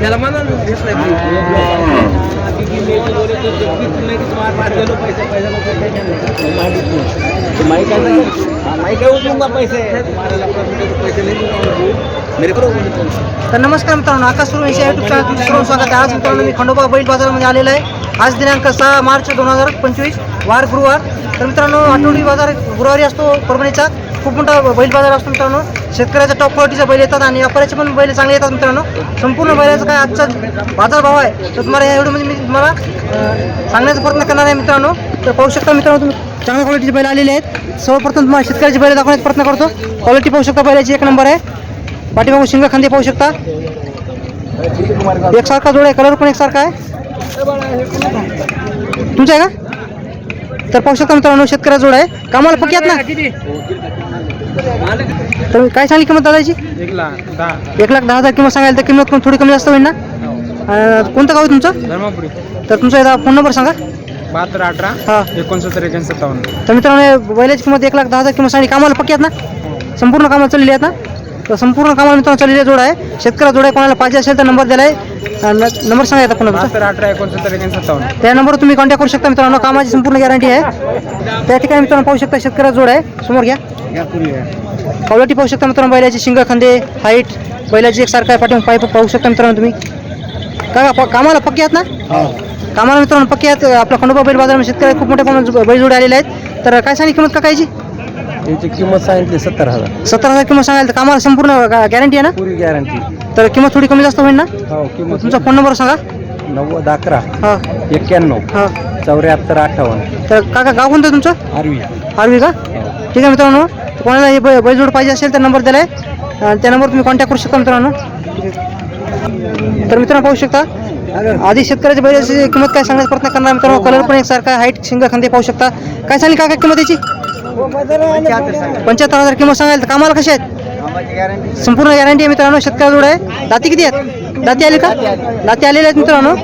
त्याला म्हणा तर नमस्कार मित्रांनो आकाश सुरू यांच्या युट्यूब चॅनल तुमचं स्वागत आहे. आज मित्रांनो मी खंडोबा बैल बाजारामध्ये आलेला आहे. आज दिनांक सहा मार्च दोन हजार पंचवीस वार गुरुवार. तर मित्रांनो आठवडी बाजार गुरुवारी असतो परभणीचा. खूप मोठा बैल बाजार असतो मित्रांनो. शेतकऱ्याचा टॉप क्वालिटीचे बैल येतात आणि व्यापाऱ्याचे पण बैल चांगले येतात मित्रांनो. संपूर्ण बैलाचा काय आजचा बाजार भाव आहे तर तुम्हाला या व्हिडिओमध्ये मी तुम्हाला सांगण्याचा प्रयत्न करणार आहे मित्रांनो. तर पाहू शकता मित्रांनो तुम्ही चांगल्या क्वालिटीचे बैल आलेले आहेत. सर्वप्रथम तुम्हाला शेतकऱ्याची बैल दाखवण्याचा प्रयत्न करतो. क्वालिटी पाहू शकता बैलाची एक नंबर आहे. पाठीमागून शिंग खांदे पाहू शकता. एकसारखा जोड आहे कलर पण एकसारखा आहे. तुमचा आहे का? तर पाहू शकता मित्रांनो शेतकऱ्या जोड आहे. कामाला पक्की आहेत ना? तर काय सांगली किंमत दादाची? एक लाख दहा एक लाख दहा हजार किंमत सांगायला तर किंमत पण थोडी कमी जास्त होईल ना? अं, कोणतं गाव आहे तुमचं? धर्मपुरी. तर तुमचा एकदा फोन नंबर सांगा. बहात्तर अठरा हां. एकोणसत्तर एकोणसत्तर सत्तावन्न तर मित्रांनो या बैलाची किंमत एक लाख दहा हजार किंमत सांगली. कामाला पक्की आहेत ना? संपूर्ण कामाला चाललेली आहेत ना? तर संपूर्ण कामाला मित्रांनो चाललेली जोड आहे. शेतकऱ्या जोड आहे कोणाला पाहिजे असेल तर नंबर दिला आहे नंबर सांगा येतात बहात्तर अठरा एकोणसत्तर सत्तावन्न त्या नंबरवर तुम्ही कॉन्टॅक्ट करू शकता मित्रांनो. कामाची संपूर्ण गॅरंटी आहे. त्या ठिकाणी मित्रांनो पाहू शकता शेतकऱ्या जोड आहे. समोर घ्या. क्वालिटी पाहू शकता मित्रांनो. बैलाची शिंग खांदे हाईट बैलाची एक सारखा पाठवून पाईप पाहू शकता मित्रांनो तुम्ही. का प- कामाला पक्के आहेत ना? कामाला मित्रांनो पक्के आहेत. आपला खंडोबा बैल बाजारामध्ये शेतकरी खूप मोठ्या प्रमाणात बैल जोडे आलेले आहेत. तर काय सांगली किंमत का कायची याची किंमत सांगितली सत्तर हजार. सत्तर हजार किंमत सांगाल तर कामाला संपूर्ण गॅरंटी आहे ना? पुरी गॅरंटी तर किंमत थोडी कमी जास्त होईल ना? हो किंमत तुमचा फोन नंबर सांगा. नव्वद अकरा हां. एक्क्याण्णव हां. चौऱ्याहत्तर अठ्ठावन्न. तर काका गाव कोणतं तुमचं? आरवी. आरवी का? ठीक आहे मित्रांनो कोणाला हे बै- बैलजोड पाहिजे असेल तर नंबर दिला आहे त्या नंबर तुम्ही कॉन्टॅक्ट करू शकता मित्रांनो. तर मित्रांनो पाहू शकता. आधी शेतकऱ्याच्या बैलाची किंमत काय सांगण्याचा प्रयत्न करणार मित्रांनो? कलर पण एकसारखा हाईट शिंग खांदे पाहू शकता. काय सांगली काय किंमत याची? पंच्याहत्तर हजार किंमत सांगाल तर कामाला कशी आहेत? संपूर्ण गॅरंटी आहे मित्रांनो शेतकऱ्याजोड आहे. दाती किती आहेत? दाती आली का? दाती आलेले आहेत मित्रांनो.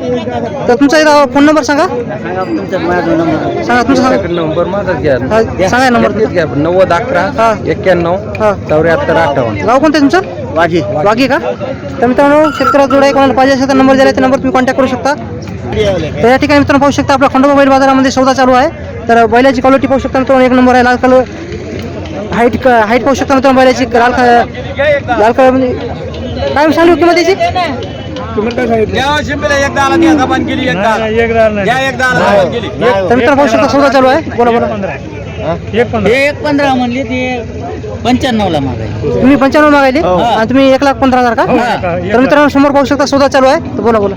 तर तुमचा एकदा फोन नंबर सांगा. सांगा तुमचा सांगा. नंबर घ्या. सांगा नंबर घ्या. नव्वद अकरा हा. एक्क्याण्णव हा. चौऱ्याहत्तर अठ्ठावन्न. गाव कोणतं आहे तुमचं? वाघी. वाघी का? तर मित्रांनो शेतकऱ्या जोड आहे. कोणाला पाहिजे असेल तर नंबर दिला त्या नंबर तुम्ही कॉन्टॅक्ट करू शकता. तर या ठिकाणी मित्रांनो पाहू शकता आपला खंडोबा बैल बाजारामध्ये सौदा चालू आहे. तर बैलाची क्वालिटी पाहू शकता मित्रांनो एक नंबर आहे लाल कलर हाईट हाईट पाहू शकता मित्रांनो बैलाची लाल क- लाल कलर म्हणजे काय सांगू किंमत याची? तर मित्रांनो पाहू शकता सौदा चालू आहे. बोला बोला. हे एक पंधरा. म्हणले ते पंच्याण्णवला मागायचे तुम्ही पंच्याण्णव मागायले आणि तुम्ही एक लाख पंधरा हजार का? तर मित्रांनो समोर पाहू शकता सौदा चालू आहे. तर बोला बोला.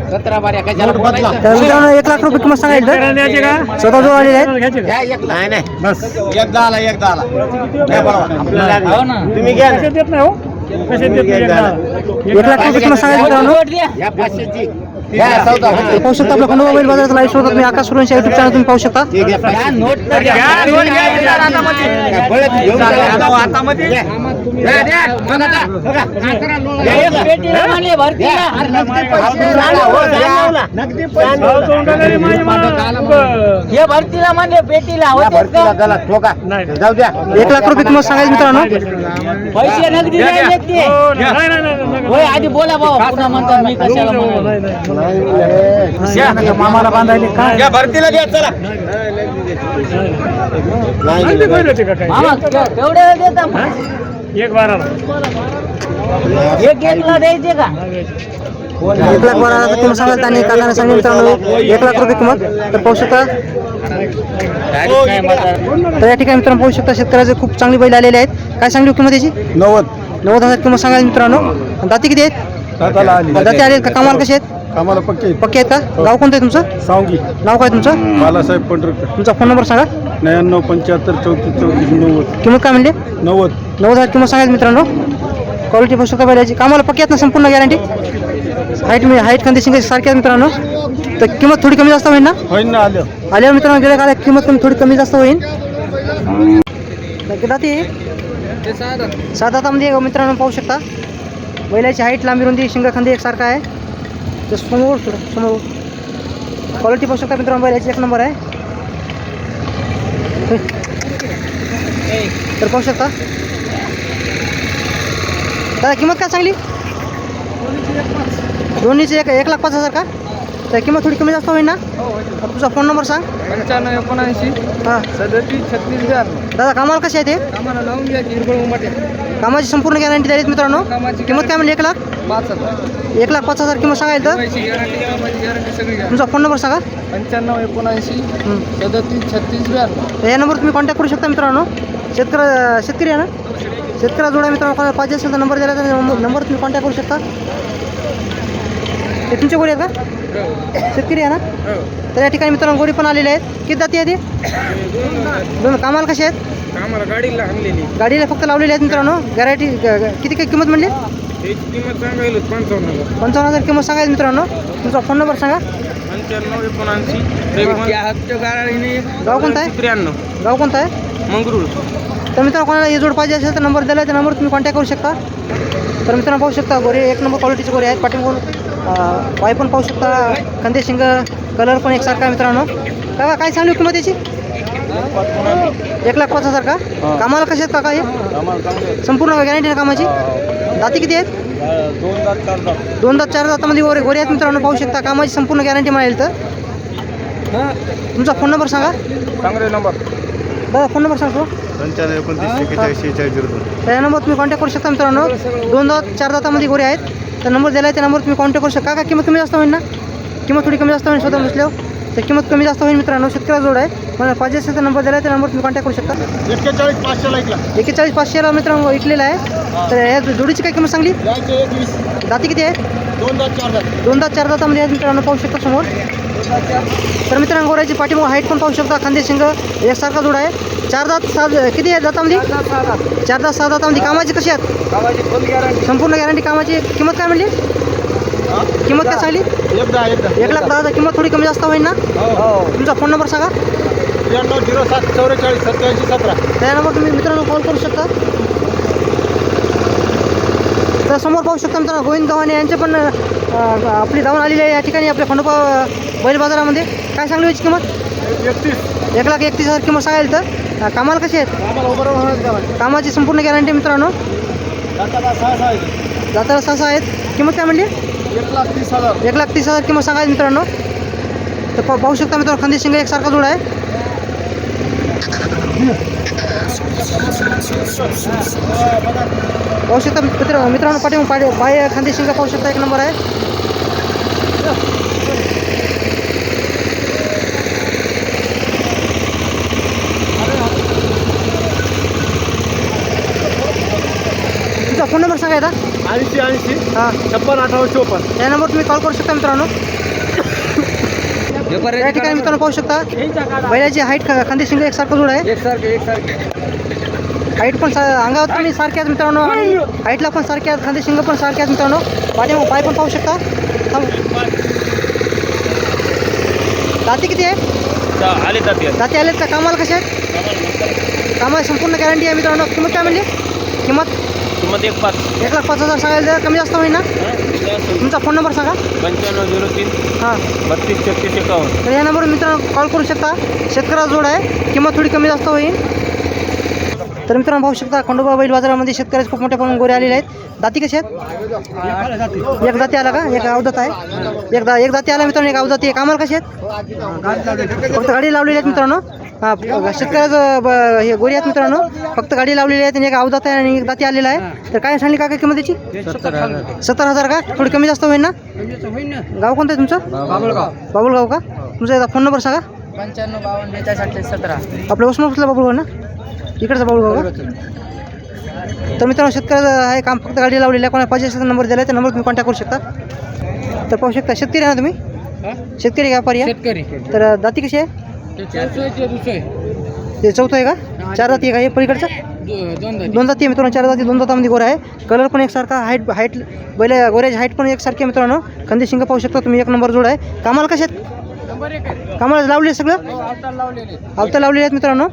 सतरा बाऱ्या काय तर मित्रांनो एक लाख रुपये किंमत सांगायचं. स्वतः जो आलेले आहेत. नाही नाही. बस. एकदा आला एकदा आला. बरोबर. हो ना. तुम्ही घ्या ना. तुम्ही घ्या एकदा आला. एक लाख रुपये किंमत सांगायचं मित्रांनो. या पाचशेची. घ्या, पाहू शकता आपला खंडोबा बैल बाजाराचा लाईव्ह शोधा तुम्ही आकाश सुरेंच्या युट्यूब चॅनल तुम्ही पाहू शकता. या. नोट तर घ्या. घ्या. घ्या. हे भरतीला हो, भरतीला म्हणले पेटीला भरतीला ठोका. जाऊ द्या एक लाख रुपये किंमत सांगायचं मित्रांनो पैसे नगदी नाही देत ते. होय आधी बोला बाबा पुन्हा म्हणतात मी कशाला. मामाला बांधायले काय भरतीला घ्या चला नाही दिलं पाहिजे. मामा के- केवढे देता एक एकला द्यायचे का? एक लाख बारा हजार किंमत सांगायचं आणि काकाने सांगितलं मित्रांनो एक लाख रुपये किंमत. तर पाहू शकता. तर या ठिकाणी मित्रांनो पाहू शकता शेतकऱ्याचे खूप चांगली बैल आलेले आहेत. काय सांगली किंमत याची? नव्वद. नव्वद हजार किंमत सांगायची मित्रांनो. दाती किती आहेत? दाती आले. का? कामाला कसे आहेत? कामाला पक्के पक्के आहेत का? गाव कोणतं आहे तुमचं? सावगी नाव काय तुमचं? बालासाहेब पंढरकर. तुमचा फोन नंबर सांगा. नव्याण्णव पंच्याहत्तर चौतीस चौतीस नव्वद. किंमत काय म्हणले? नव्वद. नव्वद हजार किंमत सांगायचं मित्रांनो. क्वालिटी पाहू शकता बैलाची? कामाला पक्की आहेत ना संपूर्ण गॅरंटी हाईट मी हाईट कंडिशन सारखी आहे मित्रांनो. तर किंमत थोडी कमी जास्त होईल ना? होईन ना आलं. आल्यावर मित्रांनो गेल्या काळात किंमत कमी थोडी कमी जास्त होईल. दाती सात हातामध्ये मित्रांनो पाहू शकता. बैलाची हाईट लांबी रुंदी शिंग खांदी एकसारखा आहे. तर समोर समोर. क्वालिटी पाहू शकता मित्रांनो बैलाची एक नंबर आहे. तर पाहू शकता? दादा किंमत काय सांगली? दोन्हीची एक एक लाख पाच हजार का? तर किंमत थोडी कमी जास्त होईल ना? तुझा फोन नंबर सांग. पंच्याण्णव एकोणऐंशी हां. सदतीस छत्तीस ब्याण्णव. दादा कामाला कसे आहे ते? आम्हाला लावून घ्या हिरबळ उमटे. कामाची संपूर्ण गॅरंटी द्यायची मित्रांनो. किंमत काय म्हणली एक लाख? पाच हजार. एक लाख पाच हजार किंमत सांगायला तर? तुमचा फोन नंबर सांगा. पंच्याण्णव एकोणऐंशी हं. सदतीस छत्तीस तर या नंबर तुम्ही कॉन्टॅक्ट करू शकता मित्रांनो. शेतकरी शेतकरी आहे ना? शेतकऱ्या जोड्या मित्रांनो कोणाला पाहिजे असेल तर नंबर दिला तर नंबर तुम्ही कॉन्टॅक्ट करू शकता. ते तुमच्या गोडी आहेत का? शेतकरी आहे ना? तर या ठिकाणी मित्रांनो गोडी पण आलेले आहेत. किती जाती आहे ते? दोन कामाला कसे आहेत? आम्हाला गाडीला आणलेली. गाडीला फक्त लावलेले आहेत मित्रांनो. गॅरंटी किती काही किंमत म्हणली? त्याची किंमत सांगायला पंचावन्न हजार. पंचावन्न हजार किंमत सांगायची मित्रांनो. तुमचा फोन नंबर सांगा. पंच्याण्णव एकोणऐंशी गाव कोणतं आहे? त्र्याण्णव. गाव कोणतं आहे? मंगरूळ. तर मित्रांनो कोणाला हे जोड पाहिजे असेल तर नंबर दिला त्या नंबर तुम्ही कॉन्टॅक्ट करू शकता. तर मित्रांनो पाहू शकता गोरे एक नंबर क्वालिटीचे गोरे आहेत. पाठीमागून वाय पण पाहू शकता. कंदे शिंग कलर पण एकसारखा आहे मित्रांनो. काका काय सांगली किंमत याची? एक लाख पाच हजार का? कामाला कसे आहेत काका हे? संपूर्ण गॅरंटी आहे कामाची? दाती किती आहेत? दोन दात चार दातामध्ये गोरे गोरे आहेत मित्रांनो पाहू शकता. कामाची संपूर्ण गॅरंटी मिळेल तर. तुमचा फोन नंबर सांगा. चांगले नंबर दादा फोन नंबर सांगतो पंच्याण्णव एकोणतीस एक्केचाळीस, शेहेचाळीस झिरो दोन. त्या नंबर तुम्ही कॉन्टॅक्ट करू शकता मित्रांनो. दोन दात चार दातामध्ये गोरे आहेत. तर नंबर दिला आहे त्या नंबर तुम्ही कॉन्टॅक्ट करू शकता. का किंमत कमी जास्त होईल ना? किंमत थोडी कमी जास्त होईल स्वतः बसल्यावर तर किंमत कमी जास्त होईल मित्रांनो. शेतकऱ्या जोड आहे. मला पाहिजे असेल तर नंबर दिला आहे. त्या नंबर तुम्ही कॉन्टॅक्ट करू शकता. एक्केचाळीस पाचशे ऐकला एकेचाळीस पाचशेला मित्रांनो विकलेला आहे. तर या जोडीची काय किंमत सांगली? दाती किती आहे? दोन दात चार दात. दोन दात चार दातामध्ये आहेत मित्रांनो. पाहू शकता समोर. तर मित्रांनो गोऱ्याची पाठीमाग हाईट पण पाहू शकता. खांदे शिंग एकसारखा जोड आहे. चार दात सात किती आहे दातामध्ये? चार दात सहा दातामध्ये. कामाची कशी आहेत? संपूर्ण गॅरंटी कामाची किंमत काय म्हणली? किंमत काय सांगली? एकदा एकदा. एक लाख दहा हजार. किंमत थोडी कमी जास्त होईल ना? तुमचा फोन नंबर सांगा. त्र्याण्णव झिरो सात चौवेचाळीस सत्याऐंशी सतरा. त्या नंबर तुम्ही मित्रांनो कॉल करू शकता. तर समोर पाहू शकता मित्रांनो गोविंद गव्हाणे यांचे पण आपली धावून आलेली आहे या ठिकाणी आपल्या खंडोबा बैल बाजारामध्ये. काय सांगली याची किंमत? एकतीस. एक लाख एकतीस हजार किंमत सांगायला तर. कामाला कशी आहेत? कामाची संपूर्ण गॅरंटी मित्रांनो. जाताला सहा सहा आहेत. किंमत काय म्हणली? एक लाख तीस हजार. एक लाख तीस हजार किंमत सांगा मित्रांनो. तर पा- पाहू शकता मित्रांनो खंदी शिंग एकसारखा जोड आहे. पाहू शकता मित्र मित्रांनो पाठी पाठी बाय खांदी शिंगा पाहू शकता एक नंबर आहे. तुमचा फोन नंबर सांगायचा ऐंशी ऐंशी हां. छप्पन अठ्ठावन्न चोपन्न. या नंबर तुम्ही कॉल करू शकता मित्रांनो. या ठिकाणी मित्रांनो पाहू शकता बैलाची हाईट खांदी शिंग एकसारखं जोड आहे. एकसारखे एकसारखे. हाईट पण सा अंगावर पण सारखे आहेत मित्रांनो. आणि हाईटला पण सारखे आहेत खांदे शिंग पण सारखे आहेत मित्रांनो. पाठी पाय पण पाहू शकता. थांब. दाती किती आहे? आले जाते दाती आलेत का? कामाला कसे आहेत? कामाला संपूर्ण गॅरंटी आहे मित्रांनो. किंमत काय म्हणली? किंमत? किंमत एक पाच. एक लाख पाच हजार सांगायला जरा कमी जास्त होईल ना तुमचा फोन नंबर सांगा. पंच्याण्णव झिरो तीन. हां. बत्तीस छत्तीस एकावन्न. तर या नंबरवर मित्रांनो कॉल करू शकता. शेतकऱ्याला जोड आहे. किंमत थोडी कमी जास्त होईल. तर मित्रांनो पाहू शकता खंडोबा बैल बाजारामध्ये शेतकऱ्याचे खूप मोठ्या प्रमाणात गोरे आलेले आहेत. दाती कशी आहेत? एक दाती आला का? एक अवदात आहे. एक दा एक दाती आला मित्रांनो एक अवदाती आहे कामाला कशी आहेत? फक्त गाडी लावलेली आहेत मित्रांनो. हा शेतकऱ्याचं ब- हे गोरी आहेत मित्रांनो. फक्त गाडी लावलेली आहे आणि एक अवदात आहे आणि एक दाती आलेला आहे. तर काय सांगली का काय किंमत त्याची? सत्तर हजार का? थोडी कमी जास्त होईल ना? गाव कोणतं आहे तुमचं? बाबुलगाव का? तुमचा एकदा फोन नंबर सांगा. पंच्याण्णव बावन्न बेचाळीस अठ्ठावीस सतरा आपल्या उस्मानाबादला बाबुलगाव ना? इकडचा बाबुलगाव का? तर मित्रांनो शेतकऱ्याचं आहे काम फक्त गाडी लावलेली आहे. कोणा पाहिजे असेल नंबर दिला आहे त्या नंबर तुम्ही कॉन्टॅक्ट करू शकता. तर पाहू शकता शेतकरी आहे ना तुम्ही? शेतकरी व्यापारी आहे? शेतकरी. तर दाती कशी आहे? ते चौथं आहे का? चार जाती आहे का? हे पलीकडचं? दोन जाती. आहे मित्रांनो चार जाती दोन जातामध्ये गोरा आहे. कलर पण एकसारखा हाईट हाईट बैल गोऱ्याची हाईट पण एकसारखी आहे मित्रांनो. खंदी शिंग पाहू शकता तुम्ही एक नंबर जोड आहे. कामाला कशा आहेत? कामाला लावले सगळं? आवता लावलेले आहेत मित्रांनो.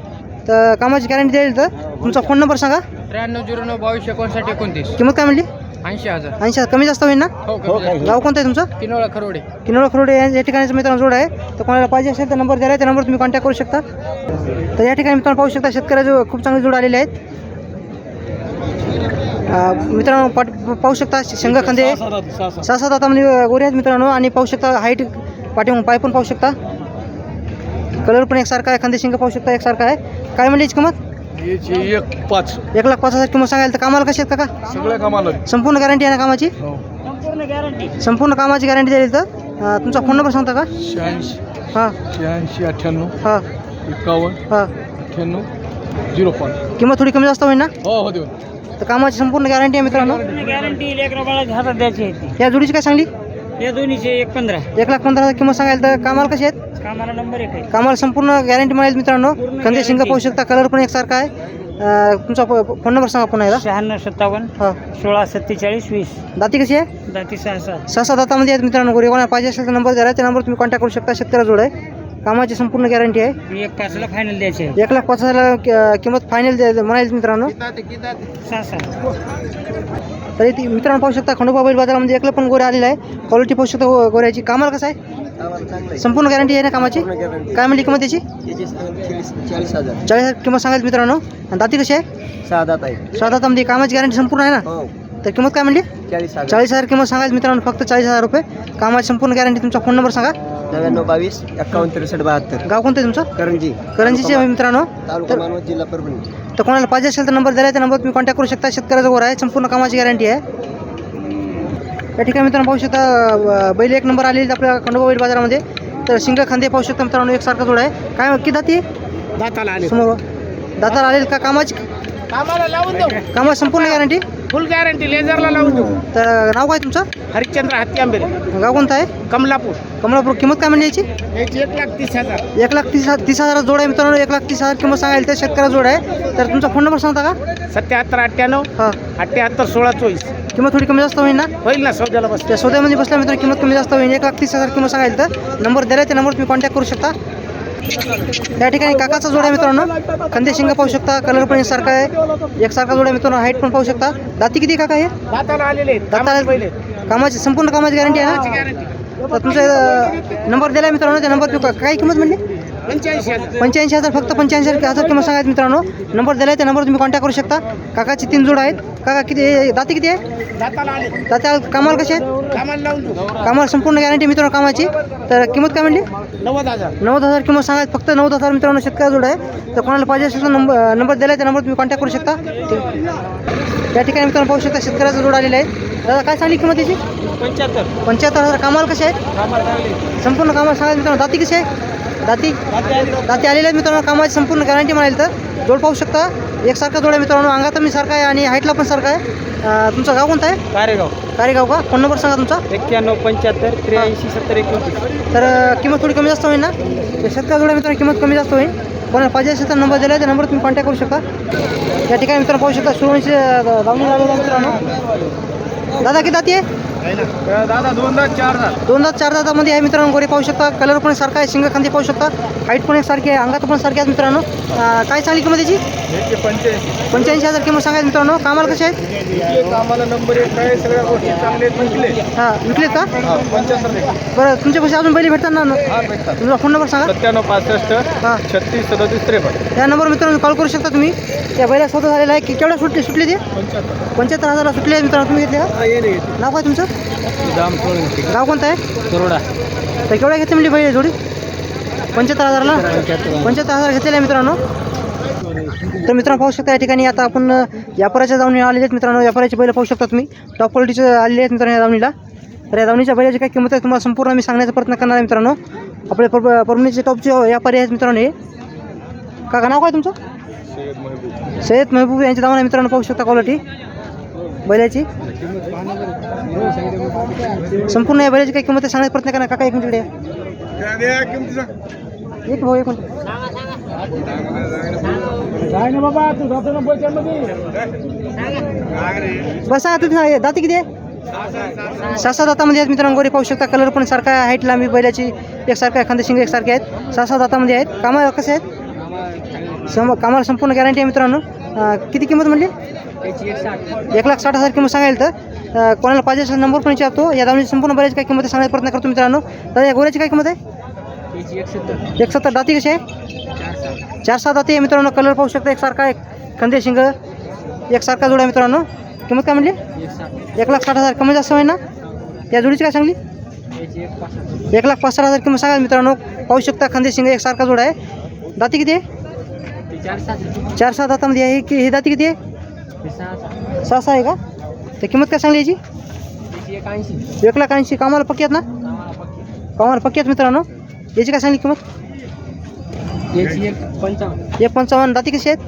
तर कामाची गॅरंटी देईल तर? तुमचा फोन नंबर सांगा. त्र्याण्णव झिरो नऊ बावीस एकोणसाठ एकोणतीस. किंमत काय म्हणली? ऐंशी हजार. ऐंशी कमी जास्त होईल ना? हो गाव कोणतं आहे तुमचं? किनोळा खरोडे. किनोळा खरोडे या या ठिकाणी मित्रांनो जोड आहे. तर कोणाला पाहिजे असेल तर नंबर द्यायला त्या नंबर तुम्ही कॉन्टॅक्ट करू शकता. तर या ठिकाणी मित्रांनो पाहू शकता शेतकऱ्याचे खूप चांगले जोड आलेले आहेत. अं, मित्रांनो पाट पाहू शकता शेंगा खांदे. सहा सात हातामध्ये गोरे आहेत मित्रांनो. आणि पाहू शकता हाईट पाठीमागून पाय पण पाहू शकता. कलर पण एकसारखा आहे खांदे शिंग पाहू शकता एकसारखा आहे. काय म्हणली याची किंमत एक पाच. एक लाख पाच हजार किंमत सांगायला तर कामाला कशी आहेत काका? सगळ्या कामाला संपूर्ण गॅरंटी आहे ना कामाची? संपूर्ण कामाची गॅरंटी द्यायला तर? अं, तुमचा फोन नंबर सांगता का? शहाऐंशी. हां. शहाऐंशी अठ्ठ्याण्णव. हां. एकावन्न. हां. अठ्ठ्याण्णव. झिरो पाच. किंमत थोडी कमी जास्त होईल ना? हो हो देऊ. तर कामाची संपूर्ण गॅरंटी आहे मित्रांनो. गॅरंटी लेकरा बाळाच्या हातात द्यायची आहे या जोडीची काय सांगली? या दोन्हीचे एक पंधरा. एक लाख पंधरा हजार किंमत सांगायला तर कामाला कशी आहेत? कामाला नंबर एक आहे. कामाला संपूर्ण गॅरंटी मिळेल मित्रांनो. कंदे शिंग पाहू शकता. कलर पण एकसारखा आहे. अं, तुमचा फोन नंबर सांगा पुन्हा एकदा. शहाण्णव सत्तावन्न हां. सोळा सत्तेचाळीस वीस. दाती कशी आहे? दाती सहा सहा. सहा सात दातामध्ये आहेत मित्रांनो. गोरे कोणाला पाहिजे असेल तर नंबर द्या. त्या नंबर तुम्ही कॉन्टॅक्ट करू शकता. शेतकऱ्या जोड आहे. कामाची संपूर्ण गॅरंटी आहे. एक पाचला फायनल द्यायचे. आहे एक लाख पाच हजार कि- किंमत फायनल म्हणायची मित्रांनो. सहा सहा. तरी ती मित्रांनो पाहू शकता खंडोबा बैल बाजारामध्ये एकलं पण गोरे आलेलं आहे. क्वालिटी पाहू शकता गो- गोऱ्याची. कामाला कसं आहे? संपूर्ण गॅरंटी आहे ना कामाची? काय म्हणली किंमत त्याची? चाळीस हजार. चाळीस हजार किंमत सांगायची मित्रांनो. आणि दाती कशी आहे? सहा दात आहे. सात दातामध्ये कामाची गॅरंटी संपूर्ण आहे ना? हो. तर किंमत काय म्हणली? चाळीस हजार. चाळीस हजार किंमत सांगायची मित्रांनो फक्त चाळीस हजार रुपये. कामाची संपूर्ण गॅरंटी तुमचा फोन नंबर सांगा. नव्याण्णव बावीस एक्कावन्न त्रेसष्ट बहात्तर. गाव कोणतं आहे तुमचं? करंजी. करंजीचे आहे मित्रांनो. तालुका मानवत जिल्हा परभणी. तर कोणाला पाहिजे असेल तर नंबर दिला त्या नंबर तुम्ही कॉन्टॅक्ट करू शकता. शेतकऱ्याचा वर आहे संपूर्ण कामाची गॅरंटी आहे. या ठिकाणी मित्रांनो पाहू शकता बैल एक नंबर आलेली आपल्या खंडोबा बैल बाजारामध्ये. तर शिंग खांदे पाहू शकता मित्रांनो एकसारखा जोड आहे. काय किती दाती दाताला आले समोर. दाताला आलेल का कामाची? कामाला लावून देऊ. कामाची संपूर्ण गॅरंटी फुल गॅरंटी लेझरला लावून देऊ. तर नाव काय तुमचं? हरिश्चंद्र हत्ती आंबेरे गाव कोणतं आहे? कमलापूर. कमलापूर किंमत काय म्हणली याची? याची एक लाख तीस हजार. एक लाख तीस तीस हजार जोड आहे मित्रांनो एक लाख तीस हजार किंमत सांगायला त्या शेतकऱ्या जोड आहे. तर तुमचा फोन नंबर सांगता का? सत्याहत्तर अठ्ठ्याण्णव हां. अठ्ठ्याहत्तर सोळा चोवीस. किंमत थोडी कमी जास्त होईल ना? होईल ना सौद्याला बस. त्या सौद्यामध्ये बसल्या मित्रांनो किंमत कमी जास्त होईल. एक लाख तीस हजार किंमत सांगायला तर नंबर दिला त्या नंबर तुम्ही कॉन्टॅक्ट करू शकता. त्या ठिकाणी काकाचा जोड मित्रांनो. खंदे शिंग पाहू शकता कलर पण एकसारखा आहे. एकसारखा जोड आहे मित्रांनो हाईट पण पाहू शकता. दाती किती काका हे? कामाची संपूर्ण कामाची गॅरंटी आहे ना? तर तुमचा नंबर दिला मित्रांनो त्या नंबर काय किंमत म्हणली? पंच्याऐंशी हजार. फक्त पंच्याऐंशी हजार किंमत सांगायचं मित्रांनो. नंबर दिला त्या नंबर तुम्ही कॉन्टॅक्ट करू शकता. काकाची तीन जोड आहेत. काका किती दाती किती आहे? दात्या कामाला कशी आहेत? कामाला संपूर्ण गॅरंटी मित्रांनो कामाची. तर किंमत काय म्हणली? नव्वद हजार. नव्वद हजार किंमत सांगायचं फक्त नव्वद हजार मित्रांनो शेतकऱ्या जोड आहे. तर कोणाला पाहिजे असेल तर नंबर नंबर दिला त्या नंबर तुम्ही कॉन्टॅक्ट करू शकता. त्या ठिकाणी मित्रांनो पाहू शकता शेतकऱ्याचा जोड आलेला आहे. दादा काय सांगली किंमत त्याची पंच्याहत्तर. पंच्याहत्तर हजार. कामाला कसे आहेत? संपूर्ण कामाला सांगायचं मित्रांनो दाती कशी आहे दाती दाती आलेले आहेत मित्रांनो कामाची संपूर्ण गॅरंटी म्हणाल तर. जोड पाहू शकता. एकसारखा जोड आहे मित्रांनो. अंगात मी सारखा आहे आणि हाईटला पण सारखा आहे. तुमचं गाव कोणतं आहे? कारेगाव कारेगाव का? फोन नंबर सांगा तुमचा. एक्क्याण्णव पंच्याहत्तर त्र्याऐंशी सत्तर एकोणतीस. तर किंमत थोडी कमी जास्त होईल ना? शेतकऱ्या जोड्या मित्रांनो किंमत कमी जास्त होईल. कोणाला पाहिजे असेल तर नंबर दिला त्या नंबर तुम्ही कॉन्टॅक्ट करू शकता. या ठिकाणी मित्रांनो पाहू शकता. सुरवणीचे दावणी मित्रांनो. दादा किती दाती आहे? दादा दोनदा चार दोनदा चार दातामध्ये आहे मित्रांनो गोरे पाहू शकता. कलर पण सारखा आहे शिंग खांदी पाहू शकता. हाईट पण एक सारखी आहे अंगात पण सारखी आहेत मित्रांनो. काय सांगली किंमत त्याची पंच्याऐंशी. हजार किंमत सांगायचं मित्रांनो. कामाला कसे आहेत? कामाला नंबर एक आहे सगळ्या गोष्टी चांगले आहेत विकले हां विकलेत का? बरं तुमच्या पैसे अजून बैली भेटतात ना? हा तुमचा फोन नंबर सांगा. सत्त्याण्णव पासष्ट हां. छत्तीस सदतीस त्रेपन्न. या नंबर मित्रांनो कॉल करू शकता तुम्ही. त्या बैला स्वतः झालेला आहे. की केवढ्या सुटली सुटली ते? पंच्याहत्तर. हजारला सुटली आहे मित्रांनो. तुम्ही घेतले ये नाव काय तुमचं? गाव कोणतं आहे? करोडा तर केवढ्या घेतली म्हणजे बैल जोडी? पंच्याहत्तर हजारला? पंच्याहत्तर हजार घेतलेले आहे मित्रांनो. तर मित्रांनो पाहू शकता या ठिकाणी आता आपण व्यापाराच्या जाऊन आलेले आहेत मित्रांनो. व्यापाराचे बैल पाहू शकता तुम्ही. टॉप क्वालिटीचे आलेले आहेत मित्रांनो या दावणीला तर या दावणीच्या बैलाची काय किंमत आहे तुम्हाला संपूर्ण मी सांगण्याचा प्रयत्न करणार आहे मित्रांनो. आपले पर परभणीचे टॉपचे व्यापारी आहेत मित्रांनो हे. काका नाव काय तुमचं? सय्यद महबूब. यांची दावण आहे मित्रांनो पाहू शकता क्वालिटी बैलाची? संपूर्ण या बैलाची काय किंमत आहे सांगण्याचा प्रयत्न करणार काका एक मिनिट. एक भाऊ एक मिनिट. बस तुम्ही दाती किती आहे? सहा सात दातामध्ये आहेत मित्रांनो गोरे पाहू शकता कलर पण सारखा आहे हाईट लांबी बैलाची एकसारखा खांदे शिंग एकसारखे आहेत. सहा दातामध्ये आहेत. कामाला कसे आहेत? सम कामाला संपूर्ण गॅरंटी आहे मित्रांनो. किती किंमत म्हणली? एक लाख साठ हजार किंमत सांगायला तर कोणाला पाहिजे असेल नंबर पण विचारतो या दावणीची संपूर्ण बऱ्याच काय किंमत आहे सांगायचा प्रयत्न करतो मित्रांनो. तर या गोऱ्याची काय किंमत आहे? एक सत्तर दाती कशी आहे? चार सहा दाती आहे मित्रांनो. कलर पाहू शकता एकसारखा एक खंदे शिंग एकसारखा जोड आहे मित्रांनो. किंमत काय म्हणली? एक लाख साठ हजार. कमी जास्त होईल ना? या जोडीची काय सांगली? एक लाख पाच साठ हजार किंमत सांगा मित्रांनो. पाहू शकता खंदे शिंग एकसारखा जोड आहे. दाती किती आहे? चार सहा दातामध्ये आहे. की ही दाती किती आहे? सहा सहा आहे का? तर किंमत काय सांगली याची? एक लाख ऐंशी. कामाला पक्की आहेत ना? कामाला पक्की आहेत. मित्रांनो. याची काय सांगली किंमत? एक पंचावन्न. दाती कशी आहेत?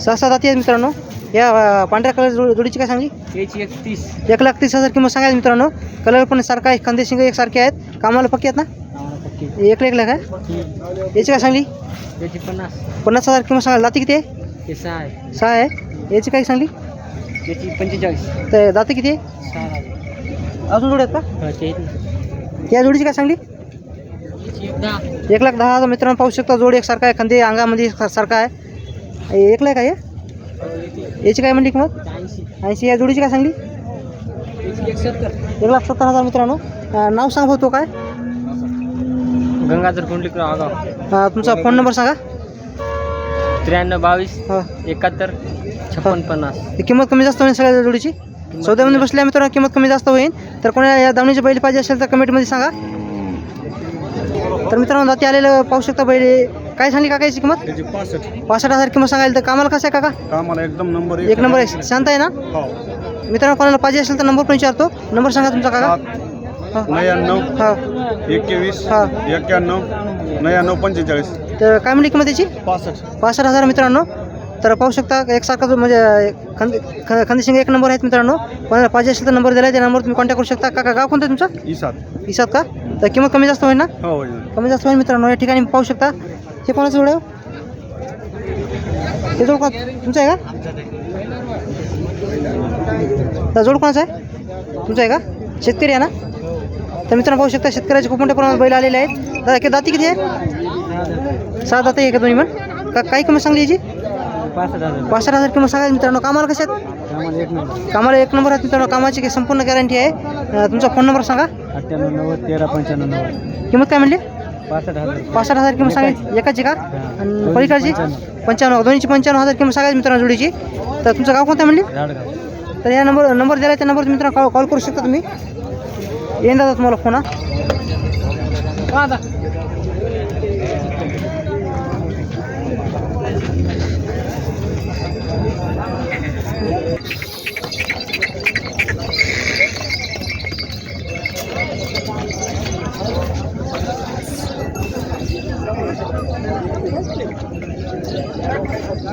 सहा सहा दाती आहेत मित्रांनो. या पांढऱ्या कलर जोड- जोडीची काय सांगली? एक लाख तीस हजार किंमत सांगायला मित्रांनो. कलर पण सारखा आहे. खांदे शिंग एकसारखे आहेत. कामाला पक्की आहेत ना? एक लाख लाख आहे याची काय सांगली? पन्नास। हज़ार किंमत सांगायला दाती किती आहे? सहा आहे। याची काय सांगली? पंचेचाळीस। तर दाती किती आहे? अजून जोड आहेत का? या जोडीची काय सांगली? एक लाख दहा हज़ार मित्रांनो पाहू शकता जोड एकसारखा आहे खांदे अंगामध्ये सा- सारखा आहे. एक लाख आहे? याची काय म्हणली किंमत? ऐंशी. या जोडीची काय सांगली? एक लाख सत्तर हज़ार मित्रांनो. अं, नाव सांग होतो काय? गंगाधर कुंडलिकर आगाव. अं, तुमचा फोन नंबर सांगा. त्र्याण्णव बावीस हा. एकाहत्तर छप्पन पन्नास. ही. किंमत कमी जास्त होईल सगळ्या जोडीची? सौद्यामध्ये बसल्या मित्रांनो किंमत कमी जास्त होईल. तर कोणाला या दावणीची बैल पाहिजे असेल तर कमेंटमध्ये सांगा. तर मित्रांनो दाती आलेलं पाहू शकता बैल काय सांगली काका याची किंमत? त्याची पासष्ट. पासष्ट हजार किंमत सांगायला तर कामाला कसं आहे काका? कामाला एकदम नंबर एक नंबर आहे. शांत आहे ना? हो. मित्रांनो कोणाला पाहिजे असेल तर नंबर पण विचारतो. नंबर सांगा तुमचा काका. सात नव्याण्णव. एक्केवीस हा. एक्क्याण्णव. नव्याण्णव पंचेचाळीस. तर काय म्हणली किंमत याची? पासष्ट. पासष्ट हजार मित्रांनो. तर पाहू शकता एकसारखा जो म्हणजे खंद खंदेशिंग एक नंबर आहेत मित्रांनो. कोणाला पाहिजे असेल तर नंबर दिला त्या नंबर तुम्ही कॉन्टॅक्ट करू शकता. काका गाव कोणतं आहे तुमचं? इसात इसात का? तर किंमत कमी जास्त होईल ना? हो. कमी जास्त होईल मित्रांनो. या ठिकाणी पाहू शकता. हे कोणाचं जोड? आहे हो? जोड कोण तुमचं आहे का? जोड कोणाचं आहे? तुमचं आहे का? शेतकरी आहे ना? तर मित्रांनो पाहू शकता शेतकऱ्याचे खूप मोठ्या प्रमाणात बैल आलेले आहेत. दादा कि दाती किती आहे? सहा दाती आहे का दोन्ही पण? का काही किंमत सांगली याची? पासष्ट हजार किंमत सांगायची मित्रांनो. कामाला कसे आहेत? कामाला एक नंबर आहेत मित्रांनो. कामाची काही संपूर्ण गॅरंटी आहे. तुमचा फोन नंबर सांगा. अठ्ठ्याण्णव नव्वद तेरा पंच्याण्णव नव्वद किंमत काय म्हणली? पासष्ट हजार पासष्ट हजार किंमत सांगायची. एकाची का? आणि पलीकडची? पंच्याण्णव. दोन्हीची पंच्याण्णव हजार किंमत सांगायची मित्रांनो जोडीची. तर तुमचं गाव कोणतं म्हणली? तर या नंबर नंबर दिला त्या नंबर मित्रांनो कॉल करू शकता तुम्ही. येईन दादा तुम्हाला फोन हा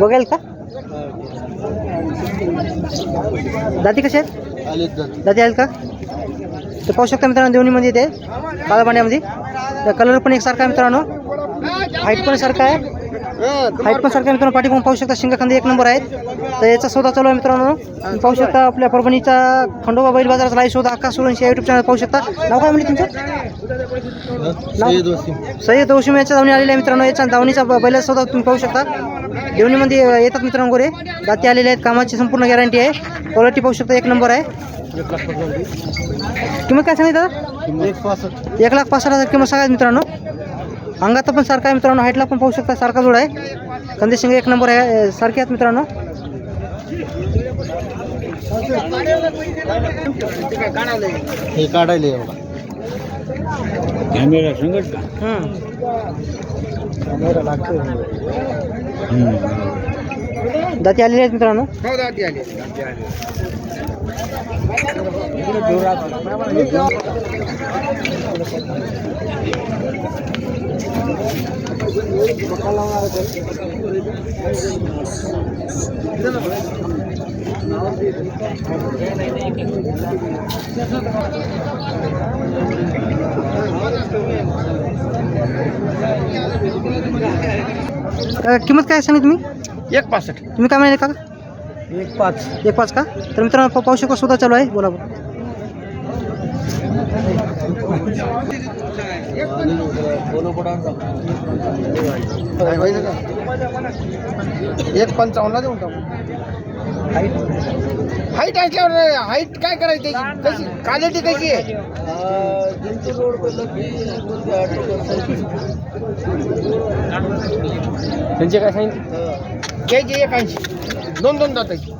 बघेल का दाती कशा आहेत दाती आहेत का तर पाहू शकता मित्रांनो देवणीमध्ये येते काळा भांड्यामध्ये तर कलर पण एकसारखा आहे मित्रांनो. हाईट पण सारखा आहे. हाईट पण सारखा आहे मित्रांनो. पाठी पण पाहू शकता शिंगाखांदे एक नंबर आहेत. तर याचा सौदा चालू आहे मित्रांनो. तुम्ही पाहू शकता आपल्या परभणीचा खंडोबा बैल बाजाराचा लाईव्ह शोध आकाश सोळंशी युट्यूब चॅनल पाहू शकता. नाव काय म्हणले तुमचं? सय्यद ओशिम याच्या धावणी आलेल्या आहे मित्रांनो. याच्या धावणीचा बैलाचा सौदा तुम्ही पाहू शकता. देवणीमध्ये येतात मित्रांनो गोरे. दाती आलेले आहेत. कामाची संपूर्ण गॅरंटी आहे. क्वालिटी पाहू शकता एक नंबर आहे. किंमत काय सांगितलं? दादा? एक लाख पासष्ट हजार किंमत सांगायचं मित्रांनो. अंगात पण सारखा आहे मित्रांनो हाईटला पण पाहू शकता सारखा जोड आहे. कंदेशिंग एक नंबर आहे सारखे आहेत मित्रांनो. हे काढायले कॅमेरा संगत दाती आलेले आहेत मित्रांनो. हो दाती आली अ, किंमत काय सांगली तुम्ही? एक पासष्ट. तुम्ही काय म्हणाले का एक पाच. एक पाच का? तर मित्रांनो पा- पाहू शकतो सुद्धा चालू आहे. बोला बोला. एक पंचावन्नला देऊन टाकू. हाईट असल्यावर हाईट काय करायची? त्याची कशी क्वालिटी कशी आहे? त्यांचे काय सांगितलं? घ्यायची एक ऐंशी दोन दोन दाताची.